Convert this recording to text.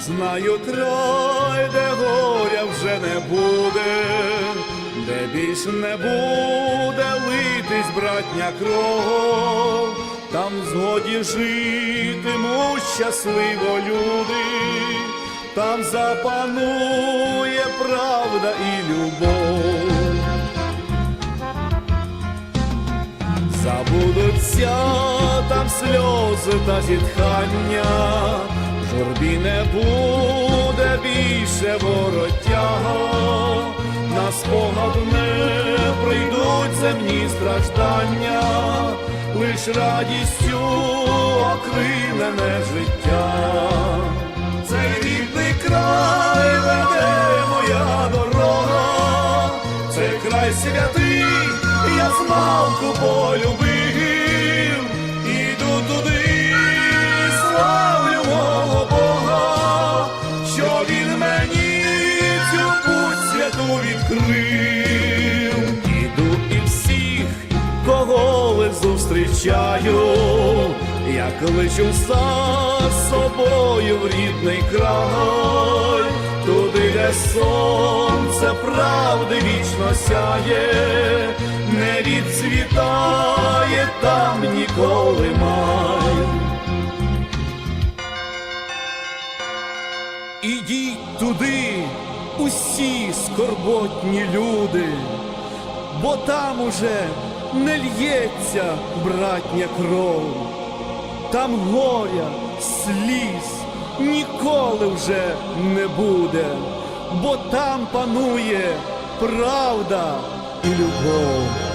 знаю край, де горя вже не буде, де більш не буде литись братня кров, там згоді житимуть щасливо люди, там запанує правда і любов. Забудуться там сльози та зітхання, журбі не буде більше воротяга, на спогад не прийдуть земні страждання, лиш радістю окрилене життя. Цей рідний край веде моя дорога, це край святий, я змалку полюбив, відкрив. Іду і всіх, кого лиш зустрічаю, я кличу за собою в рідний край, туди, де сонце правди вічно сяє, не відцвітає там ніколи май. Ідіть туди, усі скорботні люди, бо там уже не л'ється братня кров, там горя, сліз ніколи вже не буде, бо там панує правда і любов.